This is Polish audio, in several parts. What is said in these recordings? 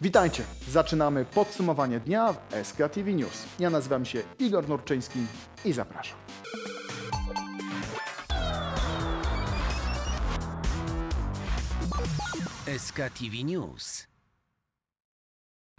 Witajcie! Zaczynamy podsumowanie dnia w SK TV News. Ja nazywam się Igor Nurczyński i zapraszam. SKTV News.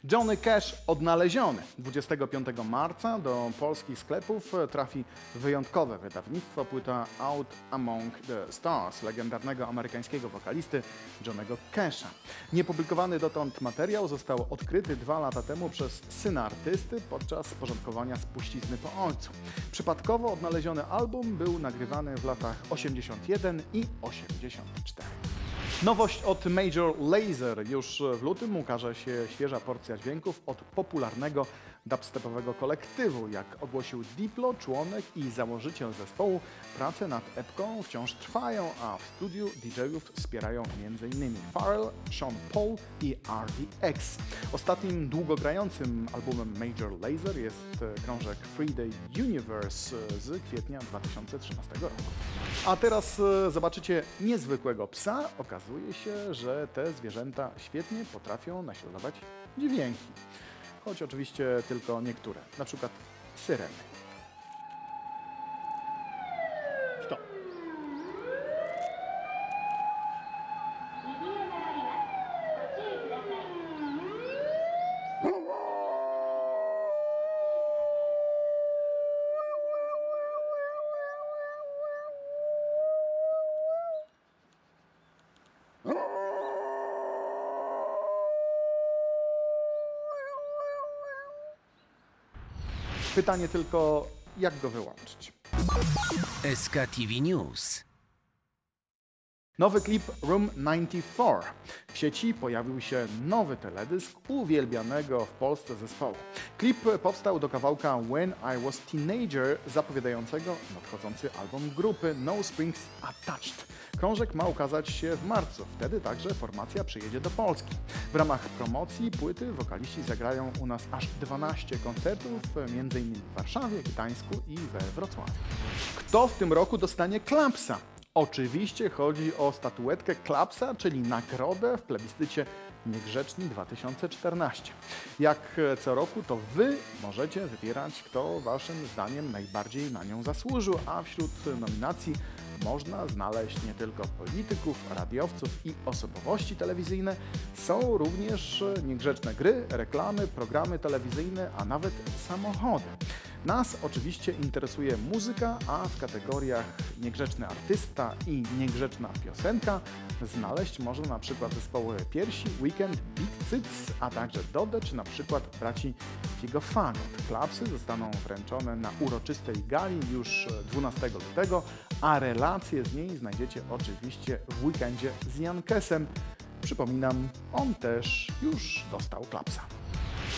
Johnny Cash odnaleziony. 25 marca do polskich sklepów trafi wyjątkowe wydawnictwo płyta Out Among the Stars legendarnego amerykańskiego wokalisty Johnnego Casha. Niepublikowany dotąd materiał został odkryty dwa lata temu przez syna artysty podczas porządkowania spuścizny po ojcu. Przypadkowo odnaleziony album był nagrywany w latach 81 i 84. Nowość od Major Lazer. Już w lutym ukaże się świeża porcja dźwięków od popularnego dubstepowego kolektywu. Jak ogłosił Diplo, członek i założyciel zespołu, prace nad epką wciąż trwają, a w studiu DJ-ów wspierają m.in. Pharrell, Sean Paul i RDX. Ostatnim długogrającym albumem Major Lazer jest e, krążek Free Day Universe e, z kwietnia 2013 roku. A teraz e, zobaczycie niezwykłego psa. Okazuje się, że te zwierzęta świetnie potrafią naśladować dźwięki. Choć oczywiście tylko niektóre, na przykład syreny. Pytanie tylko, jak go wyłączyć? SKTV News. Nowy klip Room 94. W sieci pojawił się nowy teledysk uwielbianego w Polsce zespołu. Klip powstał do kawałka When I Was Teenager, zapowiadającego nadchodzący album grupy No Springs Attached. Krążek ma ukazać się w marcu, wtedy także formacja przyjedzie do Polski. W ramach promocji płyty wokaliści zagrają u nas aż 12 koncertów, m.in. w Warszawie, Gdańsku i we Wrocławiu. Kto w tym roku dostanie klapsa? Oczywiście chodzi o statuetkę Klapsa, czyli nagrodę w plebiscycie Niegrzeczni 2014. Jak co roku, to Wy możecie wybierać, kto Waszym zdaniem najbardziej na nią zasłużył, a wśród nominacji można znaleźć nie tylko polityków, radiowców i osobowości telewizyjne, są również niegrzeczne gry, reklamy, programy telewizyjne, a nawet samochody. Nas oczywiście interesuje muzyka, a w kategoriach niegrzeczny artysta i niegrzeczna piosenka znaleźć można na przykład zespoły Piersi, Weekend, Big Cyts, a także Dode czy na przykład braci Figofanut. Klapsy zostaną wręczone na uroczystej gali już 12 lutego, a relacje z niej znajdziecie oczywiście w weekendzie z Jankesem. Przypominam, on też już dostał klapsa.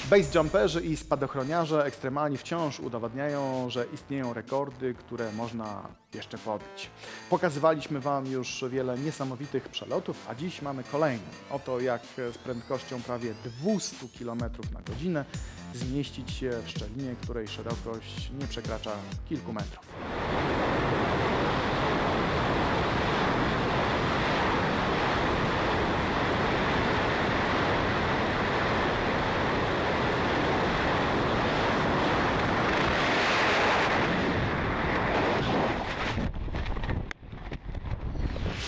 Bassjumperzy i spadochroniarze ekstremalni wciąż udowadniają, że istnieją rekordy, które można jeszcze pobić. Pokazywaliśmy Wam już wiele niesamowitych przelotów, a dziś mamy kolejny. Oto jak z prędkością prawie 200 km na godzinę zmieścić się w szczelinie, której szerokość nie przekracza kilku metrów.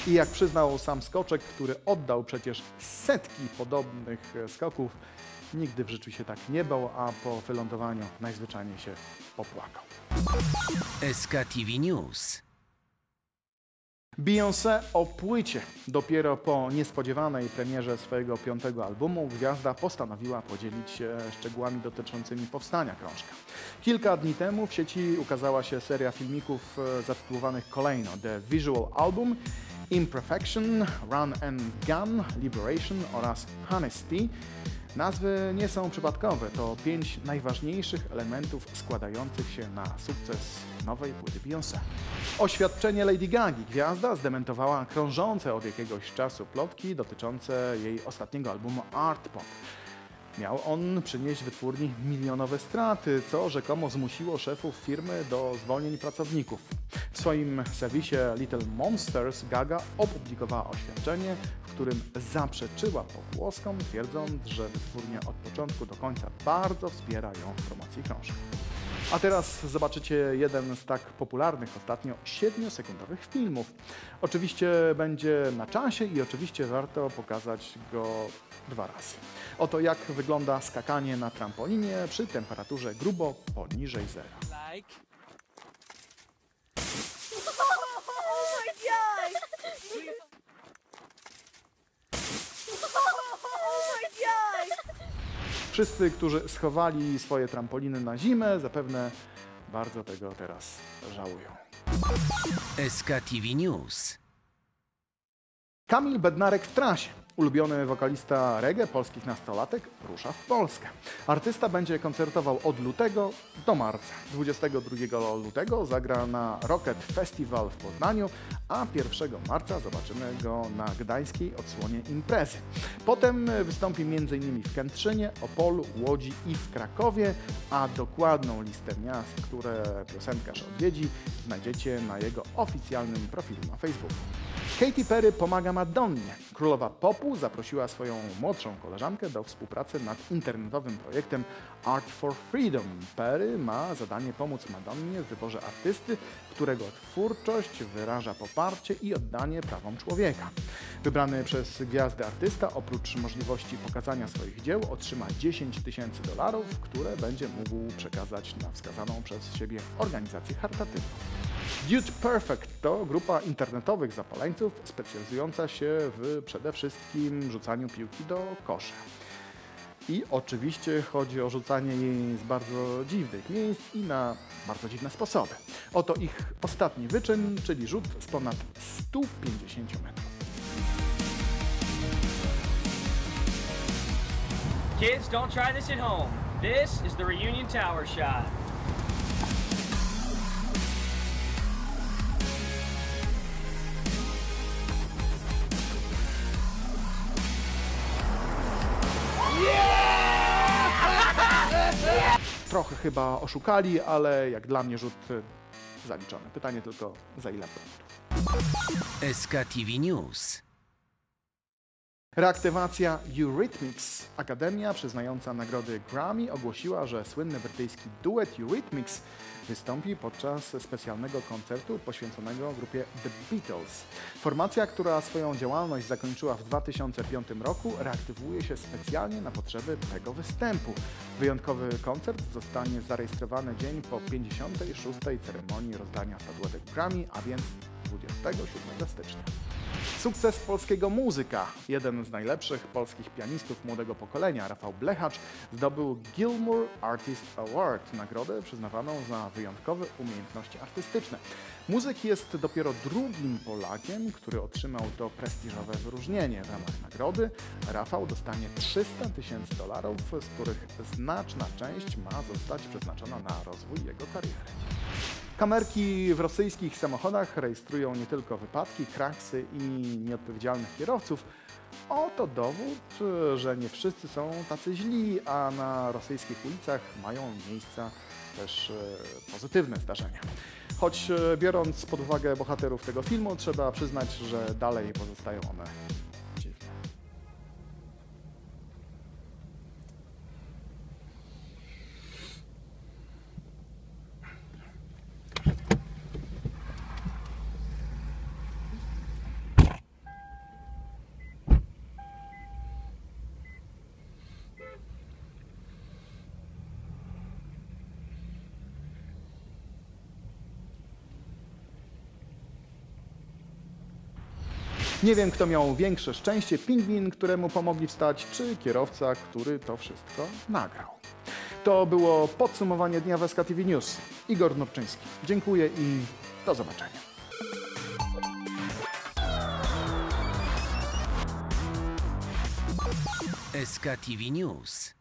I jak przyznał sam Skoczek, który oddał przecież setki podobnych e, skoków, nigdy w życiu się tak nie bał, a po wylądowaniu najzwyczajniej się popłakał. SKTV News. Beyoncé o płycie. Dopiero po niespodziewanej premierze swojego piątego albumu gwiazda postanowiła podzielić się szczegółami dotyczącymi powstania krążka. Kilka dni temu w sieci ukazała się seria filmików e, zatytułowanych kolejno The Visual Album, Imperfection, Run and Gun, Liberation oraz Honesty. Nazwy nie są przypadkowe, to pięć najważniejszych elementów składających się na sukces nowej płyty Beyoncé. Oświadczenie Lady Gagi. Gwiazda zdementowała krążące od jakiegoś czasu plotki dotyczące jej ostatniego albumu Art Pop. Miał on przynieść wytwórni milionowe straty, co rzekomo zmusiło szefów firmy do zwolnień pracowników. W swoim serwisie Little Monsters Gaga opublikowała oświadczenie, w którym zaprzeczyła pogłoskom, twierdząc, że wytwórnia od początku do końca bardzo wspiera ją w promocji książki. A teraz zobaczycie jeden z tak popularnych ostatnio 7-sekundowych filmów. Oczywiście będzie na czasie i oczywiście warto pokazać go dwa razy. Oto jak wygląda skakanie na trampolinie przy temperaturze grubo poniżej zera. Like. Wszyscy, którzy schowali swoje trampoliny na zimę, zapewne bardzo tego teraz żałują. SKTV News. Kamil Bednarek w trasie. Ulubiony wokalista reggae polskich nastolatek rusza w Polskę. Artysta będzie koncertował od lutego do marca. 22 lutego zagra na Rocket Festival w Poznaniu, a 1 marca zobaczymy go na gdańskiej odsłonie imprezy. Potem wystąpi m.in. w Kętrzynie, Opolu, Łodzi i w Krakowie, a dokładną listę miast, które piosenkarz odwiedzi, znajdziecie na jego oficjalnym profilu na Facebooku. Katy Perry pomaga Madonnie. Królowa popu zaprosiła swoją młodszą koleżankę do współpracy nad internetowym projektem Art for Freedom. Perry ma zadanie pomóc Madonnie w wyborze artysty, którego twórczość wyraża poparcie i oddanie prawom człowieka. Wybrany przez gwiazdę artysta oprócz możliwości pokazania swoich dzieł otrzyma 10 tysięcy dolarów, które będzie mógł przekazać na wskazaną przez siebie organizację charytatywną. Dude Perfect to grupa internetowych zapaleńców specjalizująca się w przede wszystkim rzucaniu piłki do kosza. I oczywiście chodzi o rzucanie jej z bardzo dziwnych miejsc i na bardzo dziwne sposoby. Oto ich ostatni wyczyn, czyli rzut z ponad 150 metrów. Kids, don't try this at home. This is the reunion tower shot. Trochę chyba oszukali, ale jak dla mnie rzut y, zaliczony. Pytanie tylko za ile punktów. SKTV News. Reaktywacja Eurythmics. Akademia przyznająca nagrody Grammy ogłosiła, że słynny brytyjski duet Eurythmics wystąpi podczas specjalnego koncertu poświęconego grupie The Beatles. Formacja, która swoją działalność zakończyła w 2005 roku, reaktywuje się specjalnie na potrzeby tego występu. Wyjątkowy koncert zostanie zarejestrowany dzień po 56. ceremonii rozdania statuetek Grammy, a więc 27 stycznia. Sukces polskiego muzyka. Jeden z najlepszych polskich pianistów młodego pokolenia, Rafał Blechacz, zdobył Gilmour Artist Award, nagrodę przyznawaną za wyjątkowe umiejętności artystyczne. Muzyk jest dopiero drugim Polakiem, który otrzymał to prestiżowe wyróżnienie. W ramach nagrody Rafał dostanie 300 tysięcy dolarów, z których znaczna część ma zostać przeznaczona na rozwój jego kariery. Kamerki w rosyjskich samochodach rejestrują nie tylko wypadki, kraksy i nieodpowiedzialnych kierowców. Oto dowód, że nie wszyscy są tacy źli, a na rosyjskich ulicach mają miejsca też e, pozytywne zdarzenia. Choć e, biorąc pod uwagę bohaterów tego filmu, trzeba przyznać, że dalej pozostają one Nie wiem, kto miał większe szczęście, pingwin, któremu pomogli wstać, czy kierowca, który to wszystko nagrał. To było podsumowanie dnia w SKTV News. Igor Nurczyński. Dziękuję i do zobaczenia. SKTV News.